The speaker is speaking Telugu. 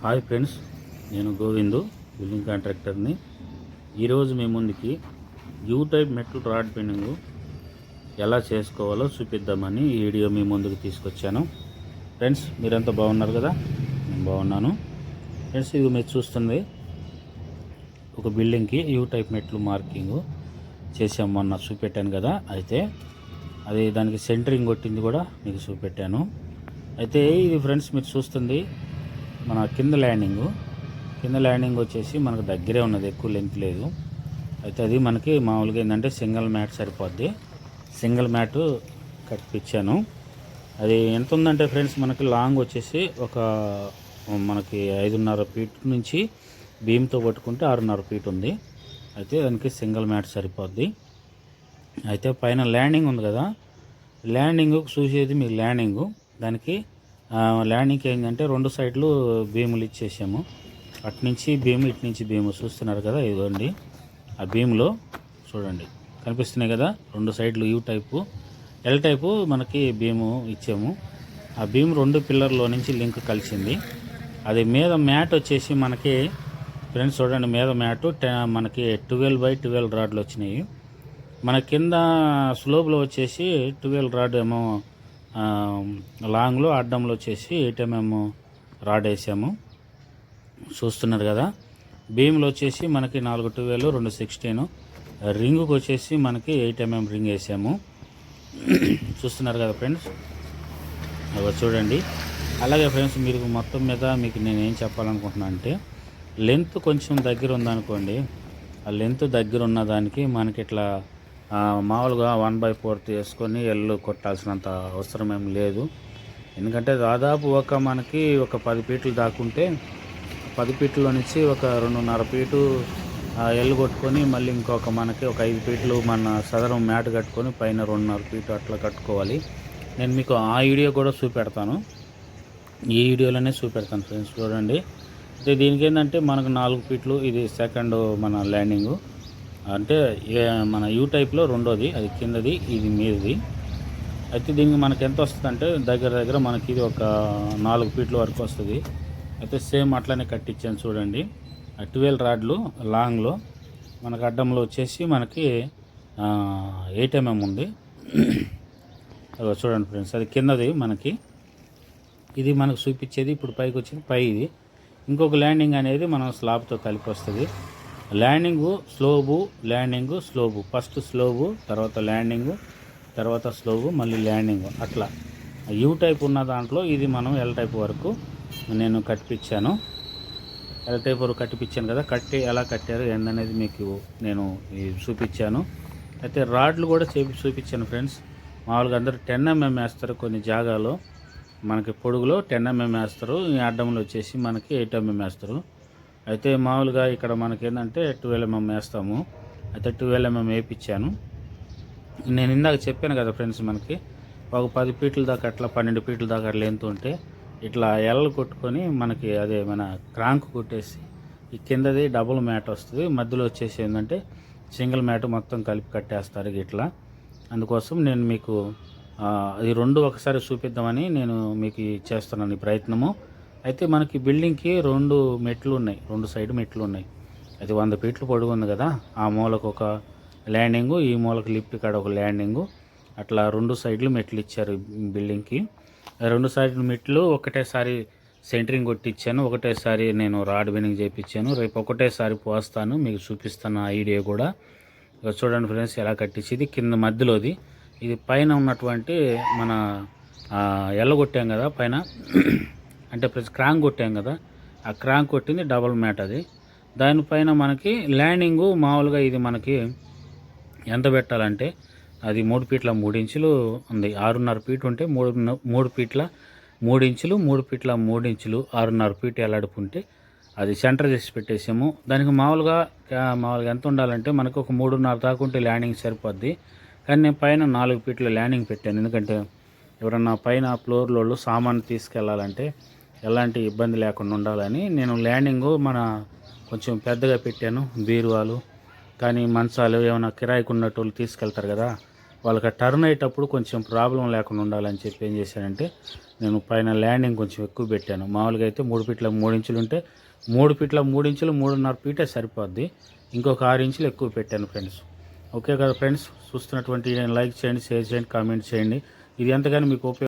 హాయ్ ఫ్రెండ్స్ నేను గోవిందు బిల్డింగ్ కాంట్రాక్టర్ని. ఈరోజు మీ ముందుకి యూ టైప్ మెట్లు రాడ్ పెయింటింగ్ ఎలా చేసుకోవాలో చూపిద్దామని ఈ వీడియో మీ ముందుకు తీసుకొచ్చాను. ఫ్రెండ్స్ మీరంతా బాగున్నారు కదా? నేను బాగున్నాను. ఫ్రెండ్స్ ఇది మీరు చూస్తుంది ఒక బిల్డింగ్కి యూ టైప్ మెట్లు మార్కింగ్ చేసాం మొన్న చూపెట్టాను కదా. అయితే అది దానికి సెంటరింగ్ కొట్టింది కూడా మీకు చూపెట్టాను. అయితే ఇది ఫ్రెండ్స్ మీరు చూస్తుంది మన కింద ల్యాండింగు. కింద ల్యాండింగ్ వచ్చేసి మనకు దగ్గరే ఉన్నది ఎక్కువ లెంత్ లేదు. అయితే అది మనకి మామూలుగా ఏంటంటే సింగిల్ మ్యాట్ సరిపోద్ది. సింగిల్ మ్యాట్ కట్టిపించాను అది ఎంత ఉందంటే ఫ్రెండ్స్ మనకి లాంగ్ వచ్చేసి ఒక మనకి ఐదున్నర ఫీట్ నుంచి బీమ్తో పట్టుకుంటే ఆరున్నర ఫీట్ ఉంది. అయితే దానికి సింగిల్ మ్యాట్ సరిపోద్ది. అయితే పైన ల్యాండింగ్ ఉంది కదా ల్యాండింగ్ చూసేది మీ ల్యాండింగు. దానికి ల్యాండింగ్కి ఏంటంటే రెండు సైడ్లు భీములు ఇచ్చేసాము. అటు నుంచి భీము ఇటు నుంచి భీము చూస్తున్నారు కదా ఇదిగోండి. ఆ భీములో చూడండి కనిపిస్తున్నాయి కదా రెండు సైడ్లు యూ టైపు. ఎల్ టైపు మనకి భీము ఇచ్చాము. ఆ భీము రెండు పిల్లర్లో నుంచి లింక్ కలిసింది. అది మీద మ్యాట్ వచ్చేసి మనకి ఫ్రెండ్స్ చూడండి మీద మ్యాట్ మనకి ట్వెల్వ్ బై ట్వెల్వ్ రాడ్లు వచ్చినాయి. మన కింద స్లోబ్లో వచ్చేసి ట్వెల్వ్ రాడ్ ఏమో లాంగ్లో అడ్డంలో వచ్చేసి ఎయిట్ ఎంఎం రాడ్ వేసాము చూస్తున్నారు కదా. బీమ్లో వచ్చేసి మనకి నాలుగు ట్వెల్వ్ రెండు సిక్స్టీన్. రింగుకి వచ్చేసి మనకి ఎయిట్ ఎంఎం రింగ్ వేసాము. చూస్తున్నారు కదా ఫ్రెండ్స్. అవి చూడండి. అలాగే ఫ్రెండ్స్ మీరు మొత్తం మీద మీకు నేను ఏం చెప్పాలనుకుంటున్నా అంటే లెంత్ కొంచెం దగ్గర ఉందనుకోండి ఆ లెంత్ దగ్గర ఉన్న దానికి మనకి ఇట్లా మామూలుగా వన్ బై ఫోర్త్ వేసుకొని ఎల్లు కొట్టాల్సినంత అవసరం ఏం లేదు. ఎందుకంటే దాదాపు ఒక మనకి ఒక పది ఫీట్లు దాకుంటే పది ఫీట్లో నుంచి ఒక రెండున్నర ఫీటు ఆ, ఎల్లు కొట్టుకొని మళ్ళీ ఇంకొక మనకి ఒక ఐదు ఫీట్లు మన సదరం మ్యాట్ కట్టుకొని పైన రెండున్నర ఫీటు అట్లా కట్టుకోవాలి. నేను మీకు ఆ వీడియో కూడా చూపెడతాను. ఈ వీడియోలోనే చూపెడతాను ఫ్రెండ్స్ చూడండి. అయితే దీనికి ఏంటంటే మనకు నాలుగు ఫీట్లు ఇది సెకండ్ మన ల్యాండింగు. అంటే మన యూ టైప్లో రెండోది అది కిందది ఇది మీది అయితే దీనికి మనకి ఎంత వస్తుంది అంటే దగ్గర దగ్గర మనకి ఇది ఒక నాలుగు ఫీట్ల వరకు వస్తుంది. అయితే సేమ్ అట్లనే కట్టించాను చూడండి. ట్వెల్వ్ రాడ్లు లాంగ్లో మనకు అడ్డంలో వచ్చేసి మనకి ఎయిట్ ఎంఎం ఉంది. చూడండి ఫ్రెండ్స్ అది కిందది మనకి. ఇది మనకు చూపించేది ఇప్పుడు పైకి వచ్చింది పై ఇది. ఇంకొక ల్యాండింగ్ అనేది మనం స్లాబ్తో కలిపి వస్తుంది. Landing slab landing slab. First slab తర్వాత ల్యాండింగు తర్వాత స్లోబు మళ్ళీ ల్యాండింగ్. అట్లా. యూ టైప్ ఉన్న దాంట్లో ఇది మనం ఎల్ టైప్ వరకు నేను కట్టిపించాను ఎల్ టైప్ వరకు కట్టిపించాను కదా కట్టి ఎలా కట్టారు ఏందనేది మీకు నేను చూపించాను అయితే రాడ్లు కూడా చేపి చూపించాను ఫ్రెండ్స్. మామూలుగా అందరూ టెన్ ఎంఎం వేస్తారు కొన్ని జాగాలో. మనకి పొడుగులో టెన్ ఎంఎం వేస్తారు. ఈ అడ్డంలో వచ్చేసి మనకి ఎయిట్ ఎంఎం వేస్తారు. అయితే మామూలుగా ఇక్కడ మనకేంటంటే టూ ట్వెల్వ్ ఎంఎం వేస్తాము. అయితే ట్వెల్వ్ ఎంఎం వేయించాను నేను ఇందాక చెప్పాను కదా ఫ్రెండ్స్ మనకి ఒక పది ఫీట్ల దాకా అట్లా పన్నెండు ఫీట్ల దాకా అట్లా ఎంత ఉంటే ఇట్లా ఎల్లలు కొట్టుకొని మనకి అదే మన క్రాంక్ కొట్టేసి ఈ కిందది డబుల్ మ్యాట్ వస్తుంది. మధ్యలో వచ్చేసి ఏంటంటే సింగిల్ మ్యాట్ మొత్తం కలిపి కట్టేస్తారు ఇట్లా అందుకోసం నేను మీకు అది ఈ రెండు ఒకసారి చూపిద్దామని నేను మీకు చేస్తున్నాను ఈ ప్రయత్నము. అయితే మనకి బిల్డింగ్కి రెండు మెట్లు ఉన్నాయి రెండు సైడ్ మెట్లు ఉన్నాయి అది వంద ఫీట్లు పొడుగు ఉంది కదా ఆ మూలకు ఒక ల్యాండింగు ఈ మూలకు లిఫ్ట్ కాడ ఒక ల్యాండింగు. అట్లా రెండు సైడ్లు మెట్లు ఇచ్చారు బిల్డింగ్కి. రెండు సైడ్లు మెట్లు ఒకటేసారి సెంటరింగ్ కొట్టించాను ఒకటేసారి నేను రాడ్ బెనింగ్ చేయించాను రేపు ఒకటేసారి పోస్తాను మీకు చూపిస్తాను ఆ ఐడియా కూడా. ఇక చూడండి ఫ్రెండ్స్ ఎలా కట్టించేది. కింద మధ్యలోది ఇది పైన ఉన్నటువంటి మన ఎల్లగొట్టాం కదా పైన. అంటే ప్లస్ క్రాంక్ కొట్టాం కదా ఆ క్రాంక్ కొట్టింది డబల్ మ్యాట్ అది. దానిపైన మనకి ల్యాండింగు మామూలుగా ఇది మనకి ఎంత పెట్టాలంటే అది మూడు ఫీట్ల మూడు ఇంచులు ఉంది. ఆరున్నర ఫీట్ ఉంటే మూడు మూడు ఫీట్ల మూడు ఇంచులు మూడు ఫీట్ల మూడు ఇంచులు ఆరున్నర ఫీట్ ఎలాడుకుంటే అది సెంటర్ చేసి పెట్టేసాము. దానికి మామూలుగా మామూలుగా ఎంత ఉండాలంటే మనకు ఒక మూడున్నర దాకా ఉంటే ల్యాండింగ్ సరిపోద్ది. కానీ నేను పైన నాలుగు ఫీట్ల ల్యాండింగ్ పెట్టాను. ఎందుకంటే ఎవరన్నా పైన ఫ్లోర్లో సామాన్ తీసుకెళ్ళాలంటే ఎలాంటి ఇబ్బంది లేకుండా ఉండాలని నేను ల్యాండింగు మన కొంచెం పెద్దగా పెట్టాను బీరువాలు కానీ మంచాలు ఏమైనా కిరాయికి ఉన్నట్టు వాళ్ళు తీసుకెళ్తారు కదా వాళ్ళకి టర్న్ అయ్యేటప్పుడు కొంచెం ప్రాబ్లం లేకుండా ఉండాలని చెప్పి ఏం చేశానంటే నేను పైన ల్యాండింగ్ కొంచెం ఎక్కువ పెట్టాను. మామూలుగా అయితే మూడు ఫీట్ల మూడు ఇంచులు ఉంటే మూడు ఫీట్ల మూడు ఇంచులు మూడున్నర ఫీటే సరిపోద్ది. ఇంకొక ఆరు ఇంచులు ఎక్కువ పెట్టాను ఫ్రెండ్స్. ఓకే కదా ఫ్రెండ్స్? చూస్తున్నటువంటి లైక్ చేయండి షేర్ చేయండి కామెంట్ చేయండి. ఇది ఎంతగానో మీకు ఉపయోగం